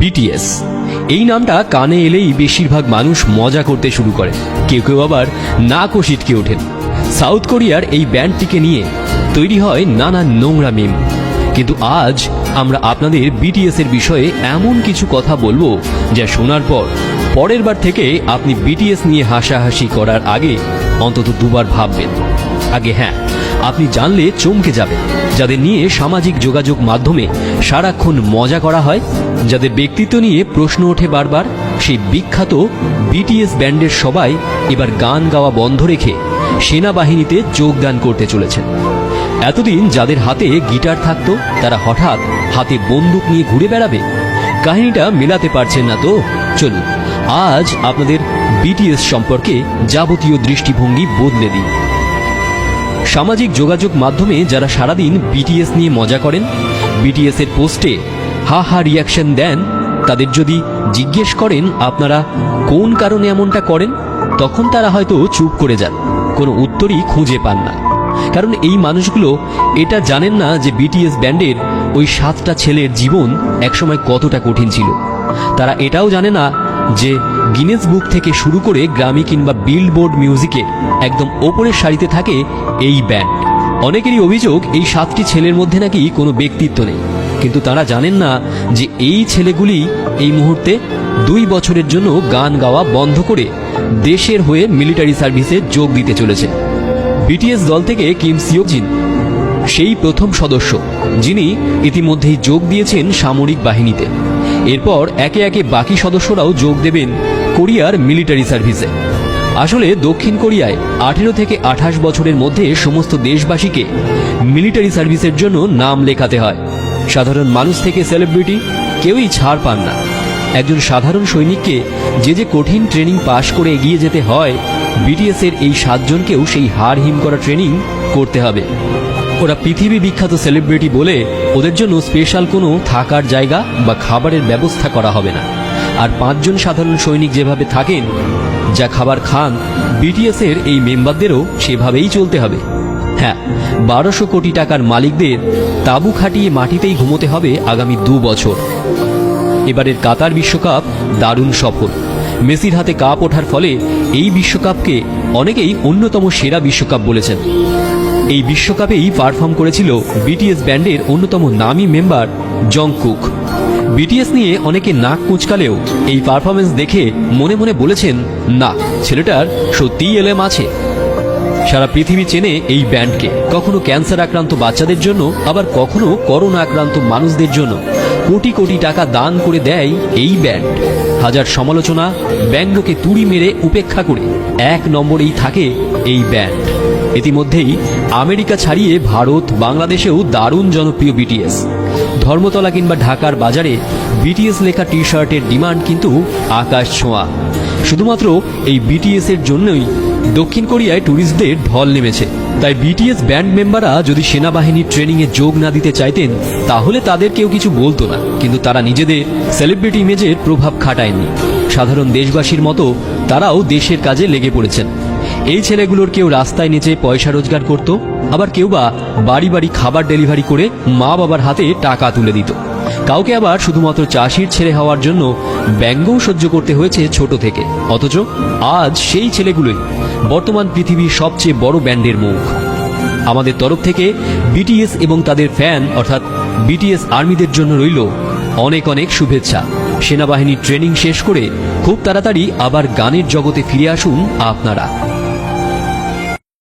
BTS এই নামটা কানে এলেই বেশিরভাগ মানুষ মজা করতে শুরু করে। কেউ কেউ আবার নাকও সিটকে ওঠেন। সাউথ কোরিয়ার এই ব্যান্ডটিকে নিয়ে তৈরি হয় নানা নোংরা মিম। কিন্তু আজ আমরা আপনাদের বিটিএস এর বিষয়ে এমন কিছু কথা বলব যা শোনার পর পরের বার থেকে আপনি বিটিএস নিয়ে হাসাহাসি করার আগে অন্তত দুবার ভাববেন। আগে হ্যাঁ আপনি জানলে চমকে যাবেন। যাদের নিয়ে সামাজিক যোগাযোগ মাধ্যমে সারাক্ষণ মজা করা হয়, যাদের ব্যক্তিত্ব নিয়ে প্রশ্ন ওঠে বারবার, সেই বিখ্যাত বিটিএস ব্যান্ডের সবাই এবার গান গাওয়া বন্ধ রেখে সেনাবাহিনীতে যোগদান করতে চলেছেন। এতদিন যাদের হাতে গিটার থাকত, তারা হঠাৎ হাতে বন্দুক নিয়ে ঘুরে বেড়াবে? কাহিনীটা মেলাতে পারছেন না তো? চলুন, আজ আপনাদের বিটিএস সম্পর্কে যাবতীয় দৃষ্টিভঙ্গি বদলে দিই। সামাজিক যোগাযোগ মাধ্যমে যারা সারাদিন বিটিএস নিয়ে মজা করেন বিটিএস এর পোস্টে, হা হা রিয়াকশন দেন। তাদের যদি জিজ্ঞেস করেন, আপনারা কোন কারণে এমনটা করেন? তখন তারা হয়তো চুপ করে যান। কোনো উত্তরই খুঁজে পান না। কারণ এই মানুষগুলো এটা জানেন না যে বিটিএস ব্যান্ডের ওই সাতটা ছেলের জীবন একসময় কতটা কঠিন ছিল। তারা এটাও জানে না যে গিনেস বুক থেকে শুরু করে গ্রামি কিংবা বিলবোর্ড মিউজিকের একদম ওপরের সারিতে থাকে এই ব্যান্ড অনেকেরই অভিযোগ এই সাতটি ছেলের মধ্যে নাকি কোনো ব্যক্তিত্ব নেই। কিন্তু তারা জানেন না যে এই ছেলেগুলি এই মুহূর্তে দুই বছরের জন্য গান গাওয়া বন্ধ করে দেশের হয়ে মিলিটারি সার্ভিসে যোগ দিতে চলেছে। বিটিএস দল থেকে কিম সিওজিন সেই প্রথম সদস্য, যিনি ইতিমধ্যেই যোগ দিয়েছেন সামরিক বাহিনীতে। এরপর একে একে বাকি সদস্যরাও যোগ দেবেন কোরিয়ার মিলিটারি সার্ভিসে। আসলে দক্ষিণ কোরিয়ায় আঠেরো থেকে আঠাশ বছরের মধ্যে সমস্ত দেশবাসীকে মিলিটারি সার্ভিসের জন্য নাম লেখাতে হয়। সাধারণ মানুষ থেকে সেলিব্রিটি কেউই ছাড় পান না। একজন সাধারণ সৈনিককে যে যে কঠিন ট্রেনিং পাশ করে এগিয়ে যেতে হয় বিটিএস এর এই সাতজনকেও সেই হার হিম করা ট্রেনিং করতে হবে। ওরা পৃথিবী বিখ্যাত সেলিব্রিটি বলে ওদের জন্য স্পেশাল কোনো থাকার জায়গা বা খাবারের ব্যবস্থা করা হবে না। আর পাঁচজন সাধারণ সৈনিক যেভাবে থাকেন, যা খাবার খান বিটিএস এর এই মেম্বারদেরও সেভাবেই চলতে হবে। হ্যাঁ বারোশো কোটি টাকার মালিকদের তাবু খাটিয়ে মাটিতেই ঘুমোতে হবে আগামী দু বছর। এবারের কাতার বিশ্বকাপ দারুণ সফল। মেসির হাতে কাপ ওঠার ফলে এই বিশ্বকাপকে অনেকেই অন্যতম সেরা বিশ্বকাপ বলেছেন। এই বিশ্বকাপেই পারফর্ম করেছিল বিটিএস ব্যান্ডের অন্যতম নামী মেম্বার জংকুক। বিটিএস নিয়ে অনেকে নাক কুচকালেও এই পারফরমেন্স দেখে মনে মনে বলেছেন, না, ছেলেটার সত্যিই এলেম আছে। সারা পৃথিবী চেনে এই ব্যান্ডকে। কখনো ক্যান্সার আক্রান্ত বাচ্চাদের জন্য, আবার কখনো করোনা আক্রান্ত মানুষদের জন্য। কোটি কোটি টাকা দান করে দেয় এই ব্যান্ড। হাজার সমালোচনা, ব্যঙ্গকে তুড়ি মেরে উপেক্ষা করে এক নম্বরেই থাকে এই ব্যান্ড। ইতিমধ্যেই আমেরিকা ছাড়িয়ে ভারত, বাংলাদেশেও দারুণ জনপ্রিয় বিটিএস ধর্মতলা কিংবা ঢাকার বাজারে বিটিএস লেখা টি শার্টের ডিমান্ড কিন্তু আকাশ ছোঁয়া। শুধুমাত্র এই বিটিএস এর জন্যই দক্ষিণ কোরিয়ায় ট্যুরিস্টদের ঢল নেমেছে। তাই বিটিএস ব্যান্ড মেম্বাররা যদি সেনাবাহিনীর ট্রেনিংয়ে যোগ না দিতে চাইতেন, তাহলে তাদের কেউ কিছু বলতো না। কিন্তু তারা নিজেদের সেলিব্রিটি ইমেজের প্রভাব খাটায়নি। সাধারণ দেশবাসীর মতো তারাও দেশের কাজে লেগে পড়েছেন। এই ছেলেগুলোর কেউ রাস্তায় নেচে পয়সা রোজগার করত? আবার কেউ বা বাড়ি বাড়ি খাবার ডেলিভারি করে মা বাবার হাতে টাকা তুলে দিত। কাউকে আবার শুধুমাত্র চাষির ছেলে হওয়ার জন্য ব্যঙ্গও সহ্য করতে হয়েছে ছোট থেকে। অথচ আজ সেই ছেলেগুলোই বর্তমান পৃথিবীর সবচেয়ে বড় ব্যান্ডের মুখ। আমাদের তরফ থেকে বিটিএস এবং তাদের ফ্যান, অর্থাৎ বিটিএস আর্মিদের জন্য রইল অনেক অনেক শুভেচ্ছা। সেনাবাহিনীর ট্রেনিং শেষ করে খুব তাড়াতাড়ি আবার গানের জগতে ফিরে আসুন আপনারা।